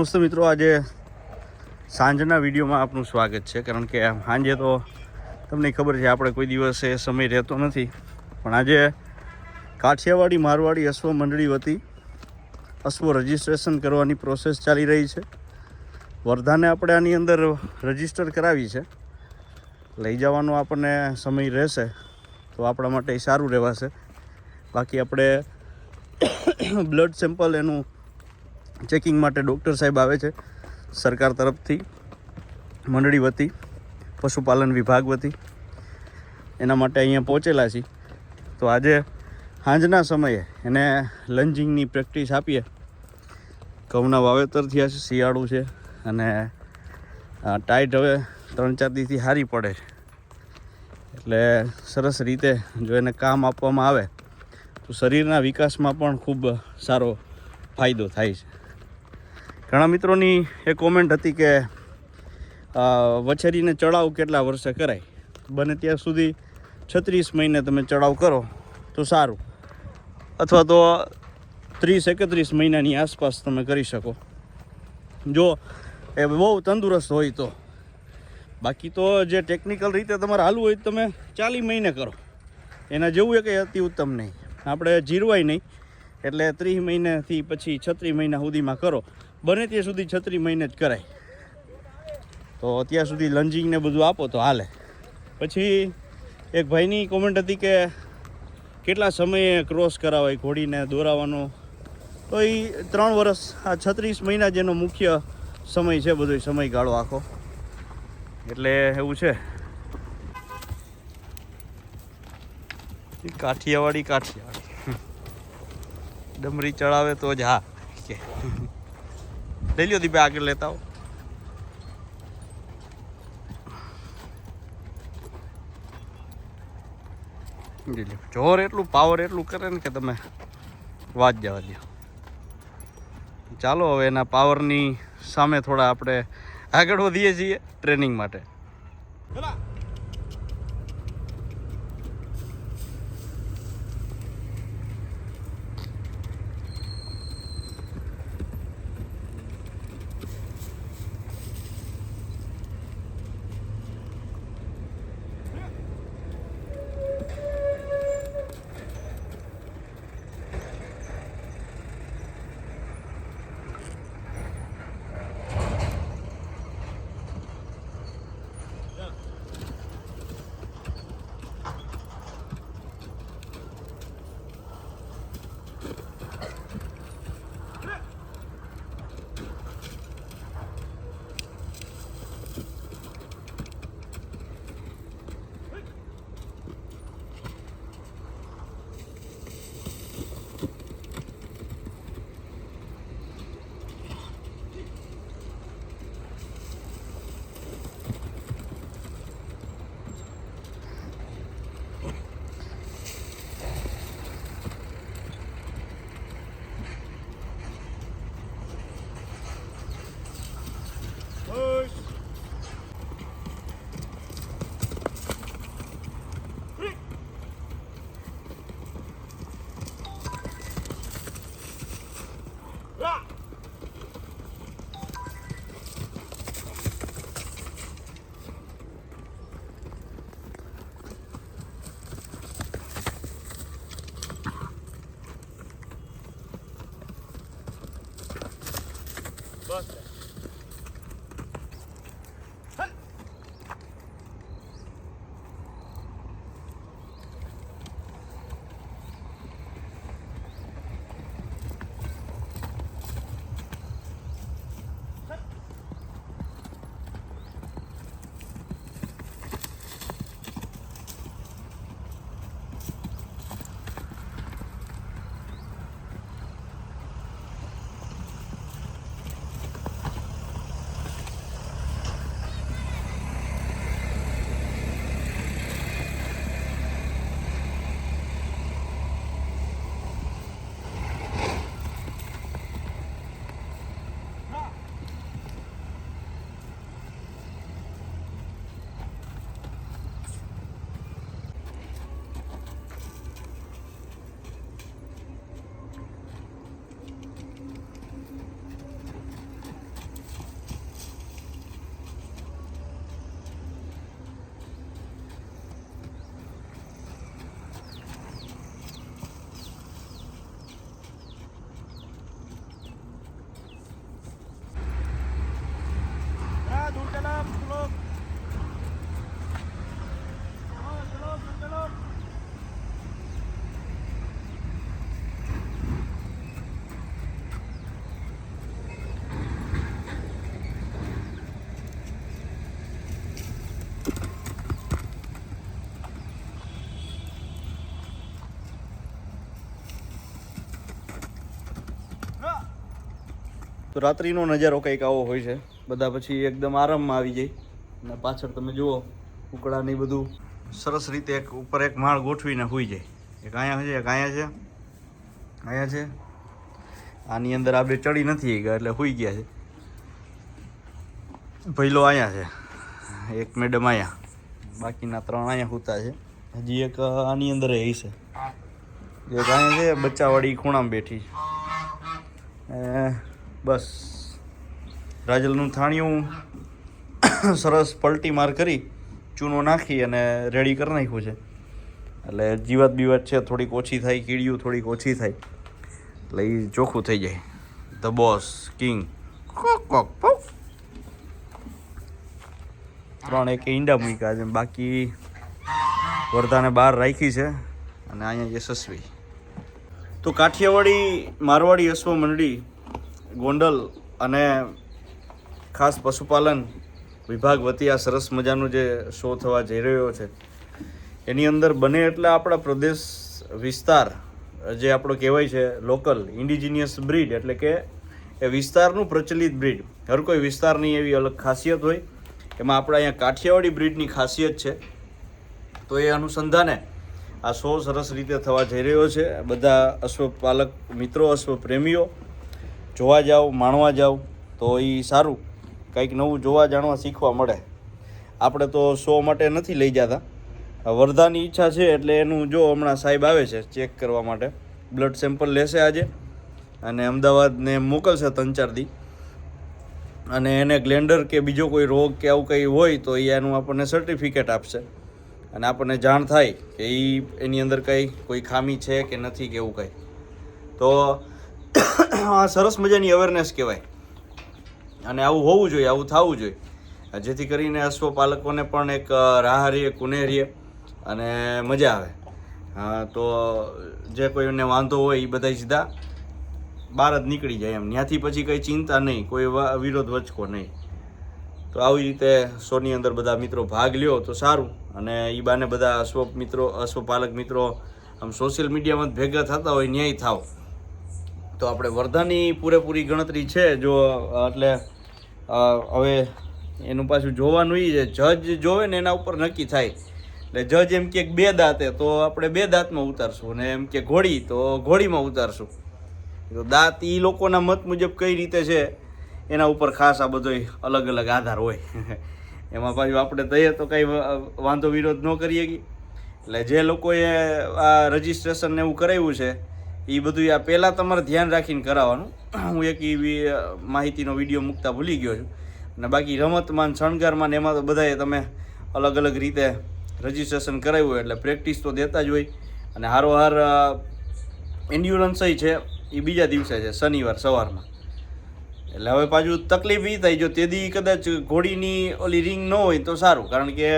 નમસ્તે મિત્રો, આજે સાંજના વિડીયોમાં આપનું સ્વાગત છે. કારણ કે સાંજે તો તમને ખબર છે, આપણે કોઈ દિવસે સમય રહેતો નથી. પણ આજે કાઠિયાવાડી મારવાડી અશ્વ મંડળી વતી અશ્વ રજિસ્ટ્રેશન કરવાની પ્રોસેસ ચાલી રહી છે. વર્ધાને આપણે આની અંદર રજિસ્ટર કરાવી છે. લઈ જવાનો આપણને સમય રહેશે, તો આપણા માટે સારું રહેવાશે. બાકી આપણે બ્લડ સેમ્પલ એનું ચેકિંગ માટે ડૉક્ટર સાહેબ આવે છે, સરકાર તરફથી, મંડળી વતી, પશુપાલન વિભાગ વતી. એના માટે અહીંયા પહોંચેલા છીએ. તો આજે સાંજના સમયે એને લંજિંગની પ્રેક્ટિસ આપીએ. ઘઉંના વાવેતર થયા છે, શિયાળું છે અને ટાઈટ હવે ત્રણ ચાર દીથી સારી પડે એટલે સરસ રીતે જો એને કામ આપવામાં આવે, તો શરીરના વિકાસમાં પણ ખૂબ સારો ફાયદો થાય છે. ઘણા મિત્રોની એ કોમેન્ટ હતી કે વછેરીને ચડાવ કેટલા વર્ષે કરાય? બને ત્યાં સુધી છત્રીસ મહિને તમે ચડાવ કરો તો સારું. અથવા તો ત્રીસ એકત્રીસ મહિનાની આસપાસ તમે કરી શકો. જો એ બહુ તંદુરસ્ત હોય તો. બાકી તો જે ટેકનિકલ રીતે તમારે હાલવું હોય તમે ચાલી મહિને કરો. એના જેવું એ કંઈ અતિ ઉત્તમ નહીં. આપણે જીરવાય નહીં. એટલે ત્રીસ મહિનાથી પછી છત્રીસ મહિના સુધીમાં કરો. બને ત્યાં સુધી છત્રી મહિને જ કરાય. તો અત્યાર સુધી લંજિંગ ને બધું આપો તો હાલે. પછી એક ભાઈની કોમેન્ટ હતી કે કેટલા સમયે ક્રોસ કરાવાય ઘોડીને દોરાવાનો? તો એ ત્રણ વર્ષ આ છત્રીસ મહિના જેનો મુખ્ય સમય છે બધો સમયગાળો આખો. એટલે એવું છે. કાઠિયાવાડી કાઠિયાવાડી. ડમરી ચડાવે તો જ હા. કે. લઈ लियो દીપે આગળ લેતા हो જોર એટલું, પાવર એટલું કરે ને કે તમે વાત જવા દો ચાલો, હવે એના પાવરની સામે થોડા આપણે આગળ વધીએ છીએ ટ્રેનિંગ માટે. તો રાત્રિનો નજારો કંઈક આવો હોય છે. બધા પછી એકદમ આરામમાં આવી જાય. અને પાછળ તમે જુઓ, ઉકળા ને બધું સરસ રીતે એક ઉપર એક માળ ગોઠવીને હોઈ જાય. એક અહીંયા છે, એક અહીંયા છે અહીંયા છે. આની અંદર આપણે ચડી નથી ગયા, એટલે હોઈ ગયા છે. ભૈલો અહીંયા છે, એક મેડમ અહીંયા. બાકીના ત્રણ અહીંયા હોતા છે. હજી એક આની અંદર એ છે. એક અહીંયા છે, બચ્ચાવાળી ખૂણામાં બેઠી છે. બસ. રાજલનું થાણિયું સરસ પલટી માર કરી, ચૂનો નાખી અને રેડી કરી નાખ્યું છે. એટલે જીવાત બીવાત છે, થોડીક ઓછી થાય, કીડીયું થોડીક ઓછી થાય. એટલે એ ચોખ્ખું થઈ જાય. ધ બોસ કિંગ કોક કોક ત્રણ એક ઈંડા મૂક્યા છે, બાકી વર્ધાને બહાર રાખી છે અને અહીંયા યશસ્વી. તો કાઠિયાવાડી, મારવાડી અશ્વ મંડળી ગોંડલ અને ખાસ પશુપાલન વિભાગ વતી આ સરસ મજાનો જે શો થવા જઈ રહ્યો છે. એની અંદર બને એટલે આપણા પ્રદેશ વિસ્તાર, જે આપણો કહેવાય છે લોકલ ઇન્ડિજિનિયસ બ્રીડ એટલે કે એ વિસ્તારનું પ્રચલિત બ્રીડ હર કોઈ વિસ્તારની એવી અલગ ખાસિયત હોય. એમાં આપણા અહીંયા કાઠિયાવાડી બ્રીડની ખાસિયત છે. તો એ અનુસંધાને આ શો સરસ રીતે થવા જઈ રહ્યો છે. બધા અશ્વપાલક મિત્રો અશ્વ પ્રેમીઓ જોવા જાઓ માણવા જાઓ તો એ સારું. કંઈક નવું જોવા જાણવા શીખવા મળે. આપણે તો શો માટે નથી લઈ જતા. વરદાની ઈચ્છા છે એટલે એનું જો હમણાં સાહેબ આવે છે ચેક કરવા માટે. બ્લડ સેમ્પલ લેશે આજે. અને અમદાવાદને મોકલશે ત્રણ ચાર દી. અને એને ગ્લેન્ડર કે બીજો કોઈ રોગ કે આવું કંઈ હોય તો એ એનું આપણને સર્ટિફિકેટ આપશે. અને આપણને જાણ થાય કે એ એની અંદર કંઈ કોઈ ખામી છે કે નથી કે એવું કંઈ. તો આ સરસ મજાની અવેરનેસ કહેવાય. અને આવું હોવું જોઈએ, આવું થવું જોઈએ. જેથી કરીને અશ્વપાલકોને પણ એક રાહ રહીએ કુનેરીએ અને મજા આવે. તો જે કોઈને વાંધો હોય એ બધા સીધા બહાર જ નીકળી જાય એમ. ત્યાંથી પછી કંઈ ચિંતા નહીં, કોઈ વિરોધ વચકો નહીં. તો આવી રીતે શોની અંદર બધા મિત્રો ભાગ લ્યો તો સારું. અને એ બાને બધા અશ્વ મિત્રો અશ્વપાલક મિત્રો આમ સોશિયલ મીડિયામાં ભેગા થતા હોય ન્યાય થાવ. તો આપણે વર્ધાની પૂરેપૂરી ગણતરી છે. જો, એટલે હવે એનું પાછું જોવાનું એ છે. જજ જોવે ને એના ઉપર નક્કી થાય. એટલે જજ એમ કે બે દાંતે, તો આપણે બે દાંતમાં ઉતારશું અને એમ કે ઘોડી, તો ઘોડીમાં ઉતારશું. તો દાંત એ લોકોના મત મુજબ કઈ રીતે છે, એના ઉપર ખાસ આ બધો અલગ અલગ આધાર હોય. એમાં પાછું આપણે તૈયાર તો કંઈ વાંધો વિરોધ ન કરીએ કે. એટલે જે લોકોએ આ રજિસ્ટ્રેશન ને એવું કરાવ્યું છે એ બધું આ પહેલાં તમારે ધ્યાન રાખીને કરાવવાનું. હું એક એવી માહિતીનો વીડિયો મૂકતા ભૂલી ગયો છું. અને બાકી રમતમાં શણગારમાં ને એમાં તો બધાએ તમે અલગ અલગ રીતે રજીસ્ટ્રેશન કરાવ્યું હોય એટલે પ્રેક્ટિસ તો દેતા જ હોય. અને હારોહાર એન્ડ્યુરન્સ છે એ બીજા દિવસે છે, શનિવાર સવારમાં. એટલે હવે પાછું તકલીફ એ થાય, જો તે દી કદાચ ઘોડીની ઓલી રિંગ ન હોય તો સારું. કારણ કે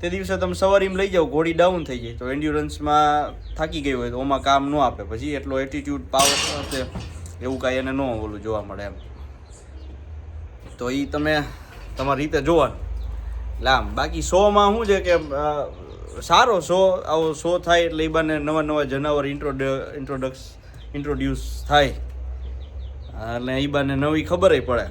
તે દિવસે તમે સવારીમાં લઈ જાઓ ઘોડી ડાઉન થઈ જાય. તો એન્ડ્યુરન્સમાં થાકી ગઈ હોય તો ઓમાં કામ ન આપે. પછી એટલો એટીટ્યુડ પાવર એવું કાંઈ એને ન ઓલું જોવા મળે એમ. તો એ તમે તમારી રીતે જોવાનું. લામ બાકી શોમાં શું છે કે સારો શો, આવો શો થાય એટલે એ બાને નવા નવા જનાવર ઇન્ટ્રોડ ઇન્ટ્રોડક્સ ઇન્ટ્રોડ્યુસ થાય. એટલે એ બાને નવી ખબર પડે.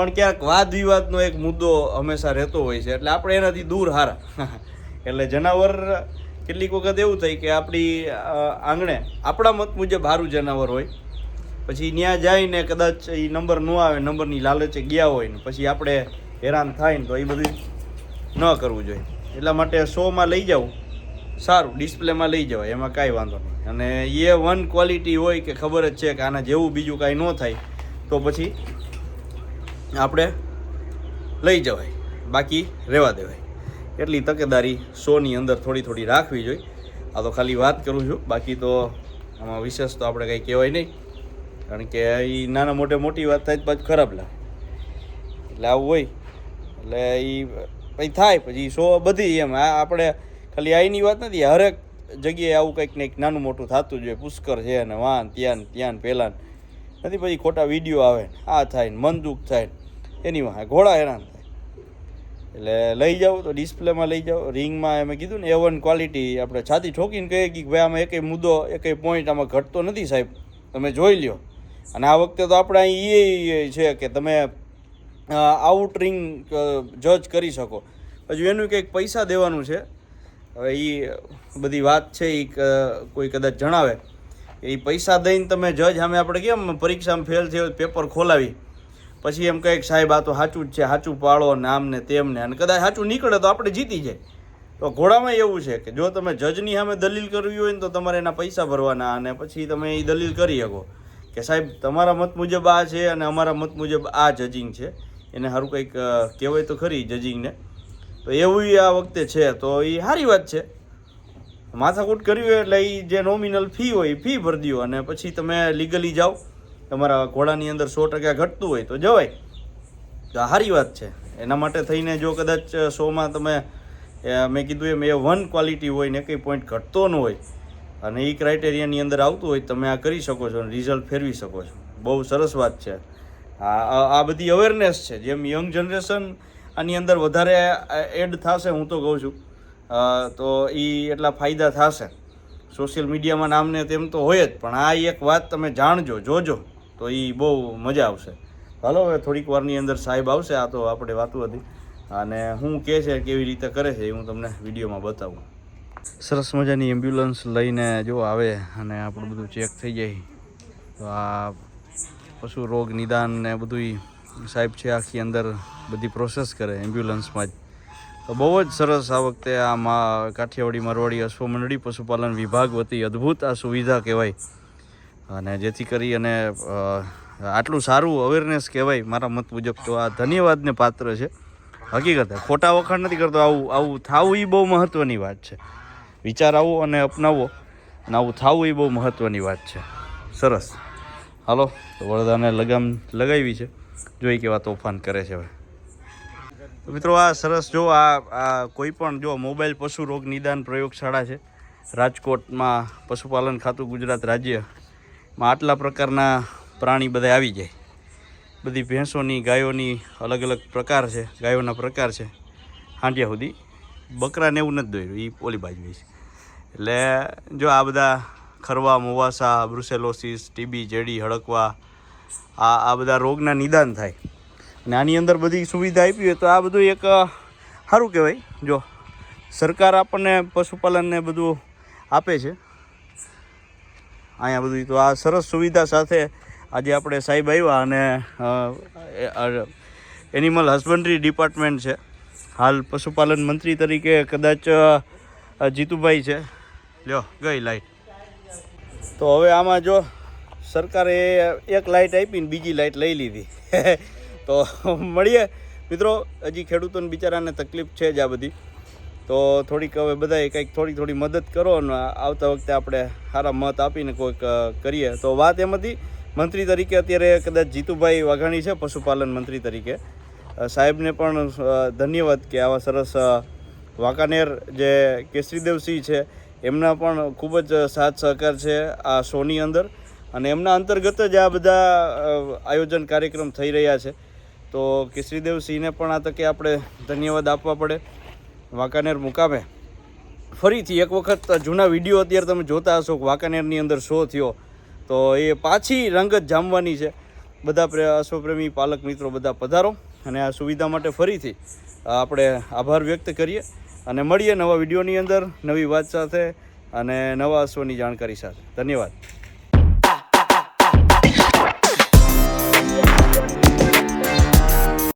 પણ ક્યાંક વાદ વિવાદનો એક મુદ્દો હંમેશા રહેતો હોય છે, એટલે આપણે એનાથી દૂર હારા. એટલે જનાવર, કેટલીક વખત એવું થાય કે આપણી આંગણે, આપણા મત મુજબ સારું જનાવર હોય, પછી ત્યાં જઈને કદાચ એ નંબર ન આવે, નંબરની લાલચે ગયા હોય ને, પછી આપણે હેરાન થાય ને તો એ બધું ન કરવું જોઈએ. એટલા માટે શોમાં લઈ જવું સારું, ડિસ્પ્લેમાં લઈ જવાય, એમાં કાંઈ વાંધો નહીં. અને એ વન ક્વોલિટી હોય કે ખબર જ છે કે આના જેવું બીજું કાંઈ ન થાય, તો પછી આપણે લઈ જવાય, બાકી રહેવા દેવાય. એટલી તકેદારી શોની અંદર થોડી થોડી રાખવી જોઈએ. આ તો ખાલી વાત કરું છું, બાકી તો આમાં વિશેષ તો આપણે કંઈ કહેવાય નહીં. કારણ કે એ નાના મોટે મોટી વાત થાય પાછું ખરાબ લાગે. એટલે આવું હોય. એટલે એ પછી થાય, પછી શો બધી એમ. આપણે ખાલી આઈની વાત નથી, હરેક જગ્યાએ આવું કંઈક ને કંઈક નાનું મોટું થતું જ હોય. પુષ્કર છે ને વાન ત્યાં ત્યાં પહેલાં. નથી પછી ખોટા વીડિયો આવે આ થાય ને મન દુઃખ થાય એની વાંહે, ઘોડા હેરાન થાય. એટલે લઈ જાઓ તો ડિસ્પ્લેમાં લઈ જાઓ. રિંગમાં એમ કીધું ને એવન ક્વોલિટી આપણે છાતી ઠોકીને કહીએ કે ભાઈ, આમાં એકેય મુદ્દો, એકેય પોઈન્ટ આમાં ઘટતો નથી સાહેબ. તમે જોઈ લ્યો. અને આ વખતે તો આપણે અહીં એ છે કે તમે આઉટ રિંગ જજ કરી શકો. હજુ એનું કંઈક પૈસા દેવાનું છે. હવે એ બધી વાત છે એ કોઈ કદાચ જણાવે. એ પૈસા દઈને તમે જજ સામે આપણે કેમ પરીક્ષામાં ફેલ થયો પેપર ખોલાવી? પછી એમ કહે સાહેબ, આ તો સાચું જ છે, સાચું પાળો ને આમ ને તેમ અને કદાચ સાચું નીકળે તો આપણે જીતી જાય. તો ઘોડામાં એવું છે કે જો તમે જજની સામે દલીલ કરવી હોય ને તો તમારે એના પૈસા ભરવાના અને પછી તમે એ દલીલ કરી શકો. કે સાહેબ, તમારા મત મુજબ આ છે અને અમારા મત મુજબ આ જજિંગ છે. એને સારું કંઈક કહેવાય તો ખરી જજિંગને. તો એવું આ વખતે છે, તો એ સારી વાત છે. માથાકૂટ કરવી હોય એટલે એ જે નોમિનલ ફી હોય એ ફી ભરી દો અને પછી તમે લીગલી જાઓ. તમારા ઘોડાની અંદર સો ટકા ઘટતું હોય તો જવાય. તો સારી વાત છે. એના માટે થઈને જો કદાચ શોમાં તમે મેં કીધું એમ, એ વન ક્વોલિટી હોય ને કંઈ પોઈન્ટ ઘટતો ન હોય, અને એ ક્રાઇટેરિયાની અંદર આવતું હોય તમે આ કરી શકો છો અને રિઝલ્ટ ફેરવી શકો છો. બહુ સરસ વાત છે. આ બધી અવેરનેસ છે. જેમ યંગ જનરેશન આની અંદર વધારે એડ થશે હું તો કહું છું. તો એ એટલા ફાયદા થશે. સોશિયલ મીડિયામાં નામને તેમ તો હોય જ, પણ આ એક વાત તમે જાણજો, જોજો. તો એ બહુ મજા આવશે. હાલો, હવે થોડીક વારની અંદર સાહેબ આવશે, આ તો આપણે વાતું હતી. અને હું કહે છે કેવી રીતે કરે છે એ હું તમને વિડીયોમાં બતાવું. સરસ મજાની એમ્બ્યુલન્સ લઈને જો આવે અને આપણું બધું ચેક થઈ જાય. તો આ પશુ રોગ નિદાન ને બધું સાહેબ છે આખી અંદર બધી પ્રોસેસ કરે એમ્બ્યુલન્સમાં જ. તો બહુ જ સરસ આ વખતે આ કાઠિયાવાડી મારવાડી અશ્વ મંડળી પશુપાલન વિભાગ વતી અદ્ભુત આ સુવિધા કહેવાય. અને જેથી કરી અને આટલું સારું અવેરનેસ કહેવાય મારા મત મુજબ તો આ ધન્યવાદને પાત્ર છે. હકીકત ખોટા વખાણ નથી કરતો, આવું આવું થાવું એ બહુ મહત્ત્વની વાત છે. વિચાર આવો અને અપનાવો અને આવું થાવું એ બહુ મહત્ત્વની વાત છે. સરસ. હાલો, તો લગામ લગાવી છે. જોઈ કેવા તોફાન કરે છે હવે. મિત્રો આ સરસ જો આ આ કોઈ પણ જો મોબાઈલ પશુ રોગ નિદાન પ્રયોગશાળા છે, રાજકોટમાં પશુપાલન ખાતું ગુજરાત આટલા પ્રકારના પ્રાણી બધા આવી જાય. બધી ભેંસોની, ગાયોની અલગ અલગ પ્રકાર છે, ગાયોના પ્રકાર છે. હાંડિયા સુધી બકરાને એવું નથી દોર્યું એ ઓલી બાજુ છે. એટલે જો આ બધા ખરવા, મોવાસા બ્રુસેલોસિસ ટીબી જેડી હડકવા, આ આ બધા રોગના નિદાન થાય અને આની અંદર બધી સુવિધા આપી હોય તો આ બધું એક સારું કહેવાય. જો સરકાર આપણને પશુપાલનને બધું આપે છે. અહીંયા બધું તો આ સરસ સુવિધા સાથે આજે આપણે સાહેબ આવ્યા અને એનિમલ હસબન્ડરી ડિપાર્ટમેન્ટ છે. હાલ પશુપાલન મંત્રી તરીકે કદાચ જીતુભાઈ છે. લ્યો, ગઈ લાઈટ. તો હવે આમાં જો સરકારે એક લાઇટ આપીને બીજી લાઇટ લઈ લીધી. તો મળીએ. મિત્રો, હજી ખેડૂતોને બિચારાને તકલીફ છે જ આ બધી. તો થોડીક હવે બધાએ કંઈક થોડી થોડી મદદ કરો અને આવતા વખતે આપણે સારા મત આપીને કોઈક કરીએ. તો વાત એમ હતી, મંત્રી તરીકે અત્યારે કદાચ જીતુભાઈ વાઘાણી છે, પશુપાલન મંત્રી તરીકે. સાહેબને પણ ધન્યવાદ કે આવા સરસ વાંકાનેર જે કેસરીદેવસિંહ છે, એમના પણ ખૂબ જ સાથ સહકાર છે આ શોની અંદર. અને એમના અંતર્ગત જ આ બધા આયોજન કાર્યક્રમ થઈ રહ્યા છે. તો કેસરીદેવસિંહને પણ આ તકે આપણે ધન્યવાદ આપવા પડે. વાંકાનેર મુકામે. ફરીથી એક વખત જૂના વીડિયો અત્યારે તમે જોતા હશો વાંકાનેરની અંદર શો થયો. તો એ પાછી રંગત જામવાની છે. બધા પ્રે, અશ્વપ્રેમી પાલક મિત્રો બધા પધારો. અને આ સુવિધા માટે ફરીથી આપણે આભાર વ્યક્ત કરીએ. અને મળીએ નવા વિડીયોની અંદર નવી વાત સાથે અને નવા અશ્વની જાણકારી સાથે. ધન્યવાદ.